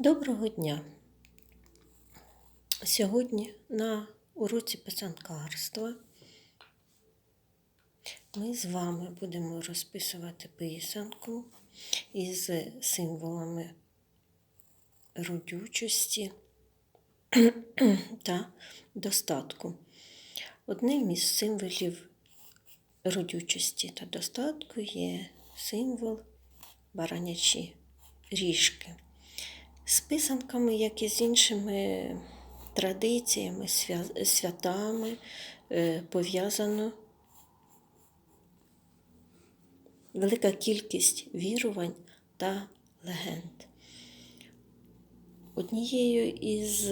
Доброго дня! Сьогодні на уроці писанкарства ми з вами будемо розписувати писанку із символами родючості та достатку. Одним із символів родючості та достатку є символ баранячі ріжки. З писанками, як і з іншими традиціями, святами е, пов'язано велика кількість вірувань та легенд. Однією із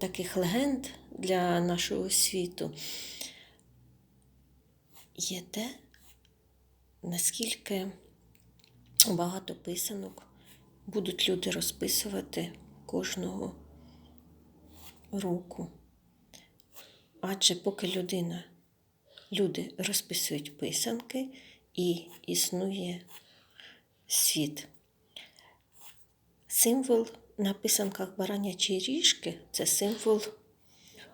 таких легенд для нашого світу є те, наскільки багато писанок будуть люди розписувати кожного року. Адже поки людина, люди розписують писанки і існує світ. Символ на писанках баранячі ріжки це символ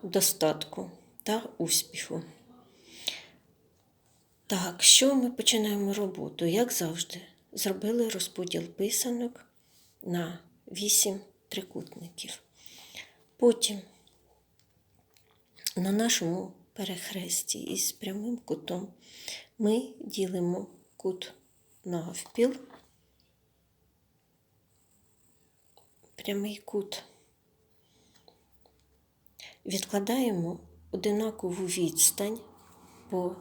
достатку та успіху. Так, що ми починаємо роботу? Як завжди, зробили розподіл писанок на 8 трикутників. Потім на нашому перехресті із прямим кутом ми ділимо кут навпіл, прямий кут. Відкладаємо одинакову відстань по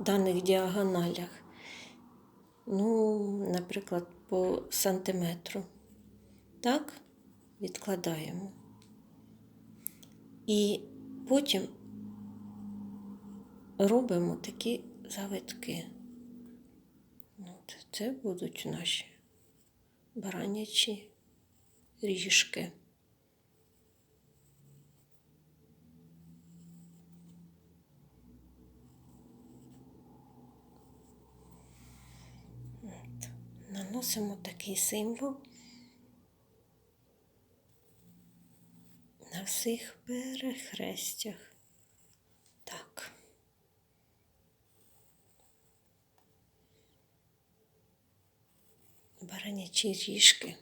даних діагоналях. Ну, наприклад, по сантиметру. Так, відкладаємо. І потім робимо такі завитки. От, це будуть наші баранячі ріжки. От. Наносимо такий символ на всіх перехрестях. Так. Баранячі ріжки.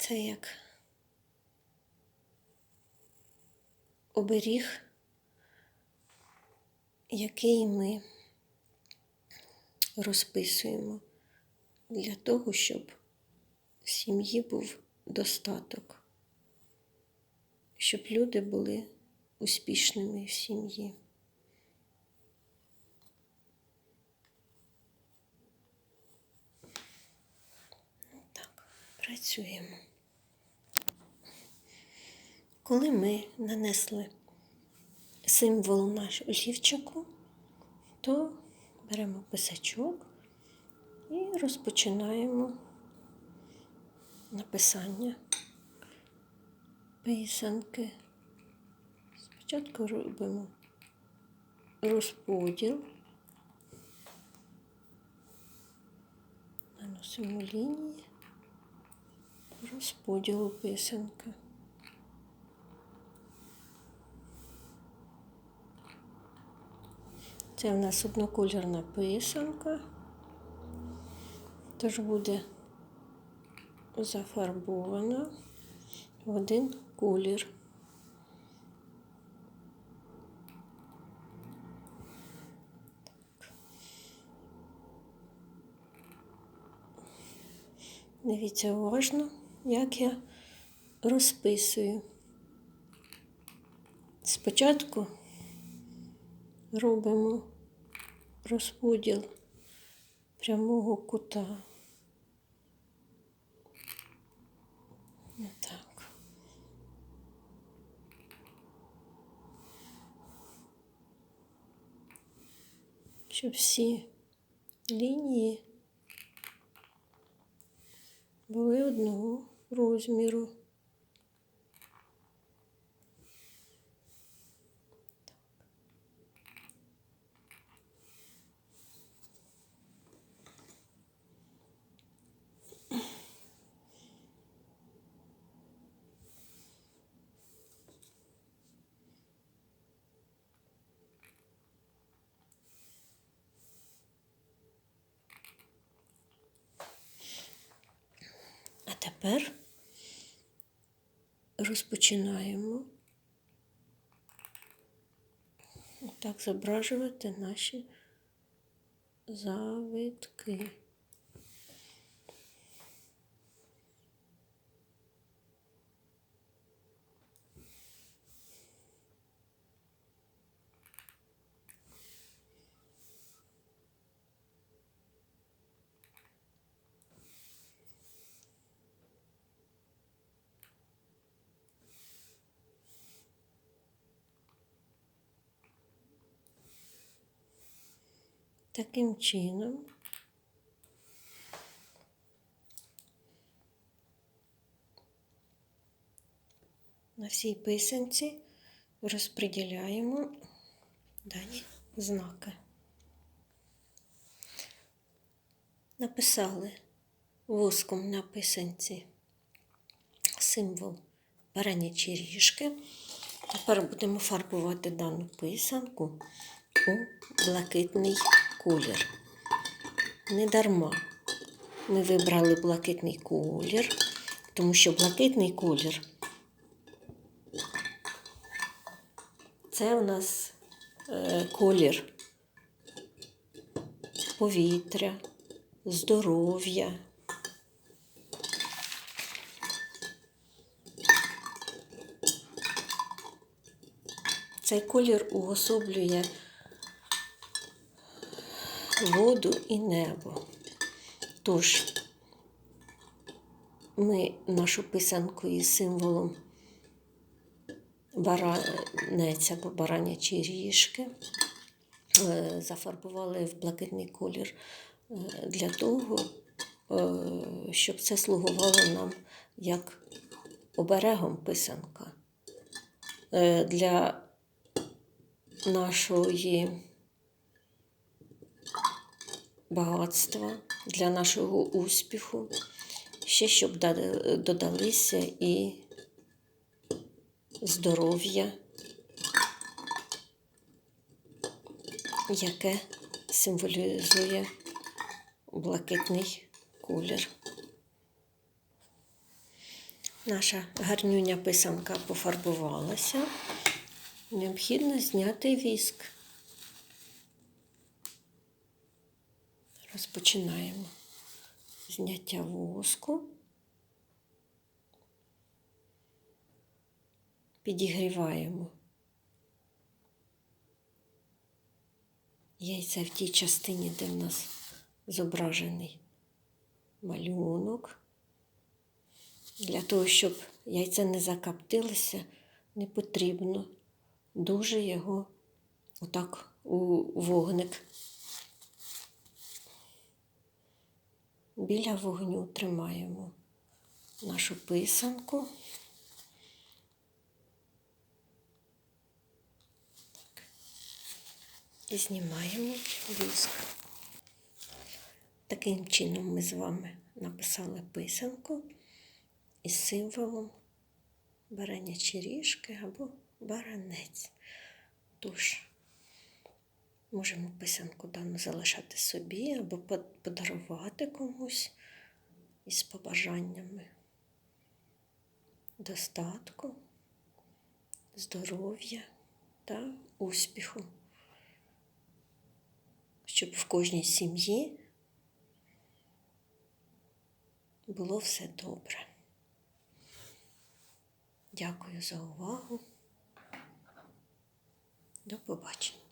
Це як оберіг, який ми розписуємо для того, щоб в сім'ї був достаток, щоб люди були успішними в сім'ї. Так, працюємо. Коли ми нанесли символ наш олівчику, то беремо писачок і розпочинаємо написання писанки. Спочатку робимо розподіл, наносимо лінії розподілу писанки. Це в нас однокольорна писанка, тож буде зафарбована в один колір. Дивіться уважно, як я розписую. Спочатку робимо розподіл прямого кута. Так. Щоб всі лінії були одного розміру. Тепер розпочинаємо так зображувати наші завитки. Таким чином на всій писанці розподіляємо дані знаки. Написали воском на писанці символ баранячі ріжки. Тепер будемо фарбувати дану писанку у блакитний колір. Не дарма ми вибрали блакитний колір, тому що блакитний колір це у нас е, колір повітря, здоров'я. Цей колір уособлює воду і небо. Тож ми нашу писанку із символом баранець або баранячі ріжки е, зафарбували в блакитний колір е, для того, е, щоб це слугувало нам як оберегом писанка. Для нашої багатства, для нашого успіху, ще щоб додалися і здоров'я, яке символізує блакитний колір. Наша гарнюня писанка пофарбувалася. Необхідно зняти віск. Розпочинаємо зняття воску. Підігріваємо яйця в тій частині, де в нас зображений малюнок. Для того, щоб яйця не закаптилися, не потрібно дуже його отак у вогник. Біля вогню тримаємо нашу писанку. І знімаємо віск. Таким чином ми з вами написали писанку із символом баранячі ріжки або баранець. Тож, можемо писанку дану залишати собі або подарувати комусь із побажаннями достатку, здоров'я та успіху, щоб в кожній сім'ї було все добре. Дякую за увагу. До побачення.